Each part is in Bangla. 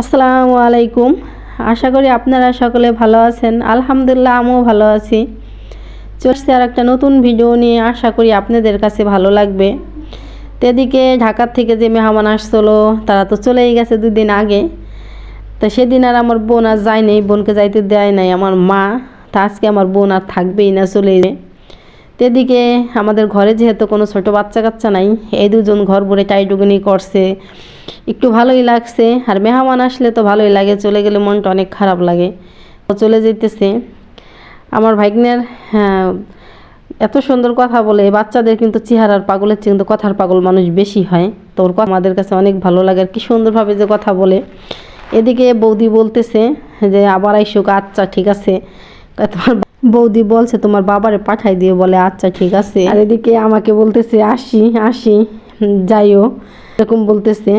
আসসালামু আলাইকুম। আশা করি আপনারা সকলে ভালো আছেন। আলহামদুলিল্লাহ, আমিও ভালো আছি। চলছে আর একটা নতুন ভিডিও নিয়ে আশা করি আপনাদের কাছে ভালো লাগবে। তো এদিকে ঢাকার থেকে যে মেহমান আসছিল, তারা তো চলেই গেছে দুদিন আগে। তো সেদিন আর আমার বোন আর যায় নাই, বোনকে যাইতে দেয় নাই। আমার মা, তা আজকে আমার বোন আর থাকবেই না চলে তো এদিকে আমাদের ঘরে যেহেতু কোনো ছোট বাচ্চা কাচ্চা নাই, এই দুজন ঘর ভরে টাইটুকুনি করছে। একটু ভালোই লাগছে, আর মেহমান আসলে তো ভালোই লাগে, চলে গেলে মনটা অনেক খারাপ লাগে। ও চলে যেতেছে আমার ভাগ্নের হ্যাঁ এত সুন্দর কথা বলে, বাচ্চাদের কিন্তু চেহারার পাগলের চেয়ে কিন্তু কথার পাগল মানুষ বেশি হয়। তো ওর আমাদের কাছে অনেক ভালো লাগে, আর কি সুন্দরভাবে যে কথা বলে। এদিকে বৌদি বলতেছে যে, আবার আইসুক আচ্ছা ঠিক আছে। তোমার বৌদি বলছে, তোমার বাবারে পাঠাই দিয়ে বলে আচ্ছা ঠিক আছে। আর এদিকে আমাকে বলতেছে, আসি আসি। যাইও এরকম বলতেছে।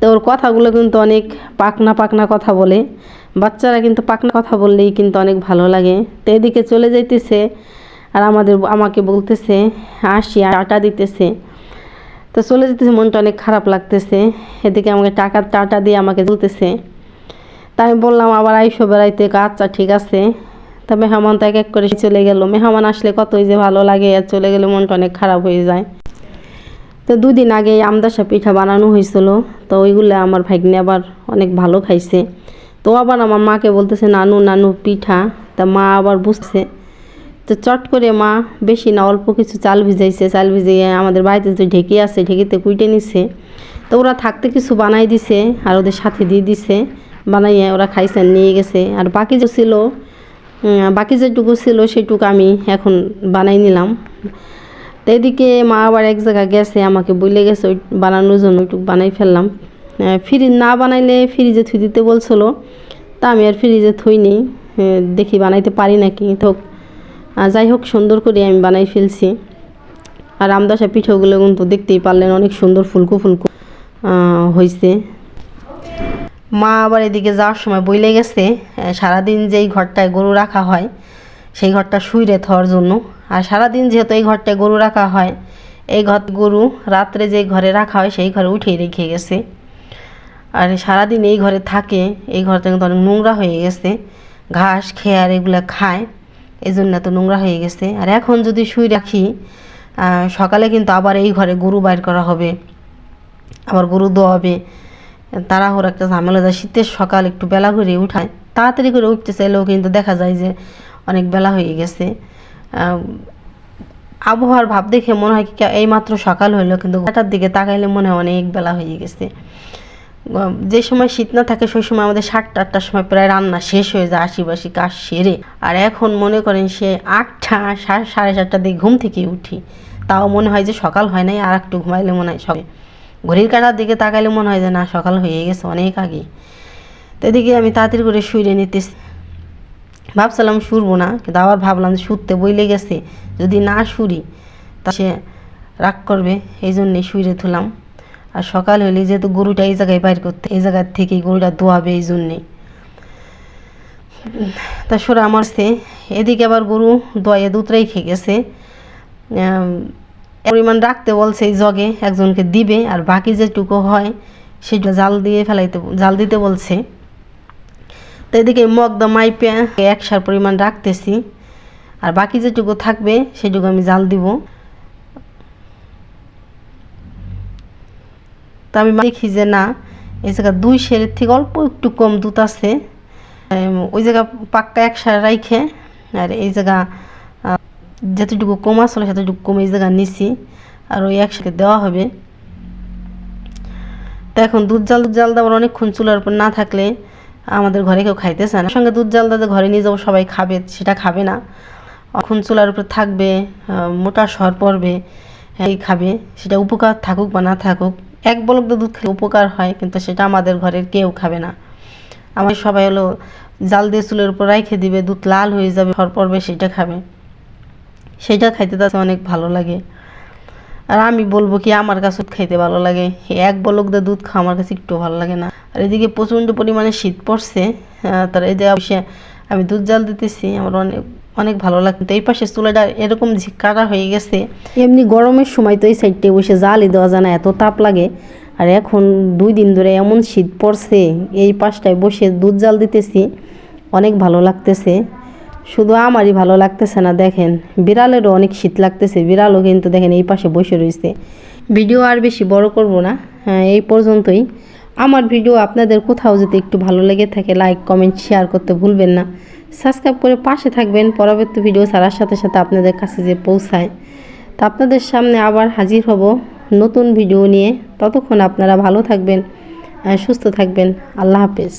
তো ওর কথাগুলো কিন্তু অনেক পাকনা পাকনা কথা বলে। বাচ্চারা কিন্তু পাকনা কথা বললেই কিন্তু অনেক ভালো লাগে। তো এদিকে চলে যাইতেছে আর আমাদের, আমাকে বলতেছে, আসি আটা দিতেছে। তো চলে যেতেছে মনটা অনেক খারাপ লাগতেছে। এদিকে আমাকে টাকা, টাটা দিয়ে আমাকে বলতেছে। তাই বললাম, আবার আইসো বেড়াইতে। আচ্ছা ঠিক আছে। তা মেহমান তো এক এক করে চলে গেল। মেহমান আসলে কতই যে ভালো লাগে, আর চলে গেলে মনটা অনেক খারাপ হয়ে যায়। তো দুদিন আগে আমদাসা পিঠা বানানো হয়েছিল। তো ওইগুলো আমার ভাগ্নে আবার অনেক ভালো খাইছে। তো আবার আমার মাকে বলতেছে, নানু নানু, পিঠা। তা মা আবার বুঝছে। তো চট করে মা বেশি না, অল্প কিছু চাল ভিজাইছে। চাল ভিজিয়ে আমাদের বাড়িতে যে ঢেকে আছে, ঢেকিতে কুইটে নিছে। তো ওরা থাকতে কিছু বানাই দিছে আর ওদের সাথে দিয়ে দিছে। বানাইয়ে ওরা খাইছে, নিয়ে গেছে। আর বাকি যে ছিল বাকি যেটুকু ছিল সেটুকু আমি এখন বানাই নিলাম। তো এদিকে মা আবার এক জায়গায় গেছে আমাকে বলে গেছে ওই বানানোর জন্য ওইটুকু বানাই ফেললাম। ফ্রিজ না বানাইলে ফ্রিজে থুই দিতে বলছিল তা আমি আর ফ্রিজে থুই নেই দেখি বানাইতে পারি নাকি আহ, যাই হোক সুন্দর করে আমি বানাই ফেলছি। আর আমদাসা পিঠাগুলো কিন্তু দেখতেই পারলেন অনেক সুন্দর ফুলকো ফুলকো হয়েছে মা আবার এদিকে যাওয়ার সময় বইলে গেছে সারাদিন যেই ঘরটায় গরু রাখা হয়, সেই ঘরটা শুইরে থাওয়ার জন্য। আর সারাদিন যেহেতু এই ঘরটায় গরু রাখা হয়, এই ঘর গরু রাত্রে যে ঘরে রাখা হয়, সেই ঘরে উঠেই রেখে গেছে। আর সারাদিন এই ঘরে থাকে, এই ঘরটা কিন্তু অনেক নোংরা হয়ে গেছে। ঘাস, খেয়ার এগুলো খায় এই জন্য এত নোংরা হয়ে গেছে। আর এখন যদি শুই রাখি সকালে কিন্তু আবার এই ঘরে গরু বাইর করা হবে, আবার গরু দোয়াবে। তাড়াহুড়ো একটা ঝামেলা যায়, শীতের সকাল একটু বেলা করে উঠায়, তাড়াতাড়ি করে উঠতে চাইলেও কিন্তু দেখা যায় যে অনেক বেলা হয়ে গেছে। আবহাওয়ার ভাব দেখে মনে হয় কি এই মাত্র সকাল হইল, কিন্তু ঘটার দিকে তাকাইলে মনে হয় অনেক বেলা হয়ে গেছে। যে সময় শীত না থাকে, সেই সময় আমাদের সাতটা, আটটার সময় প্রায় রান্না শেষ হয়ে যায় আশিবাসি কাজ সেরে। আর এখন মনে করেন সে আটটা, সাড়ে সাড়ে সাতটার দিকে ঘুম থেকে উঠি। তাও মনে হয় যে সকাল হয় নাই আর একটু ঘুমাইলে মনে হয় সবে ঘড়ির কাটার দিকে তাকাইলে মনে হয় যে, না, সকাল হয়ে গেছে, অনেক আগে। তো এদিকে আমি তাড়াতাড়ি করে শুয়ে নিতেছি। ভাবছিলাম শুরবো না, কিন্তু আবার ভাবলাম যে শুরতে বইলে গেছে, যদি না শুরি, তা সে রাগ করবে। এই জন্যে শুইরে থুলাম। আর সকাল হলে যেহেতু গরুটা এই জায়গায় বাইর করতে, এই জায়গার থেকে গরুটা দোয়াবে এই জন্যে। তা সরে আমার সে এদিকে আবার গরু দয়ে দুধ রেখে গেছে। পরিমাণ রাখতে বলছে এই জগে, একজনকে দিবে, আর বাকি যেটুকু হয় সেটা জাল দিয়ে ফেলাইতে জাল দিতে বলছে। তো এদিকে মগদা মাইপে একসার পরিমাণ রাখতেছি, আর বাকি যেটুকু থাকবে সেটুকু আমি জাল দিব। তো আমি দেখি যে না, এই জায়গা দুই সেরের থেকে অল্প একটু কম দুধ আছে। ওই জায়গা পাক্কা এক সার রাইখে, আর এই জায়গা যতটুকু কম আসলে সেতটুকু কমে জায়গা নিছি আর ওই একসাথে দেওয়া হবে। তো এখন দুধ জাল দুধ জাল দেওয়ার অনেকক্ষণ চুলার উপর না থাকলে আমাদের ঘরে কেউ খাইতেছে না। সঙ্গে দুধ জাল দাদা ঘরে নিয়ে যাব, সবাই খাবে, সেটা খাবে না। এখন চুলার উপর থাকবে মোটা সর পড়বে, এই খাবে। সেটা উপকার থাকুক বা না থাকুক, এক বলক দুধ খেলে উপকার হয়, কিন্তু সেটা আমাদের ঘরের কেউ খাবে না। আমার সবাই হলো জাল দিয়ে চুলের উপর রাইখে দিবে, দুধ লাল হয়ে যাবে সর পড়বে, সেটা খাবে। সেটা খাইতে তাতে অনেক ভালো লাগে। আর আমি বলব কি, আমার কাছে খাইতে ভালো লাগে। এক বলক দা দুধ খাওয়া আমার কাছে একটু ভালো লাগে না। আর এদিকে প্রচণ্ড পরিমাণে শীত পড়ছে তার এই যে আমি দুধ জাল দিতেছি, আমার অনেক অনেক ভালো লাগতো এই পাশে চুলাটা এরকম ঝিকাটা হয়ে গেছে। এমনি গরমের সময় তো এই সাইডটায় বসে জালই দেওয়া যায় না, এত তাপ লাগে। আর এখন দুই দিন ধরে এমন শীত পড়ছে, এই পাশটায় বসে দুধ জাল দিতেছি, অনেক ভালো লাগতেছে। শুধু আমারই ভালো লাগতেছে না, দেখেন। বিড়ালেরও অনেক শীত লাগতেছে, বিড়ালও কিন্তু দেখেন এই পাশে বসে রয়েছে। ভিডিও আর বেশি বড় করব না হ্যাঁ এই পর্যন্তই। আমার ভিডিও আপনাদের কোথাও যদি একটু ভালো লেগে থাকে লাইক কমেন্ট শেয়ার করতে ভুলবেন না। সাবস্ক্রাইব করে পাশে থাকবেন, পরবর্তী ভিডিও ছাড়ার সাথে সাথে আপনাদের কাছে যে পৌঁছায়। তা আপনাদের সামনে আবার হাজির হব নতুন ভিডিও নিয়ে। ততক্ষণ আপনারা ভালো থাকবেন সুস্থ থাকবেন। আল্লাহ হাফেজ।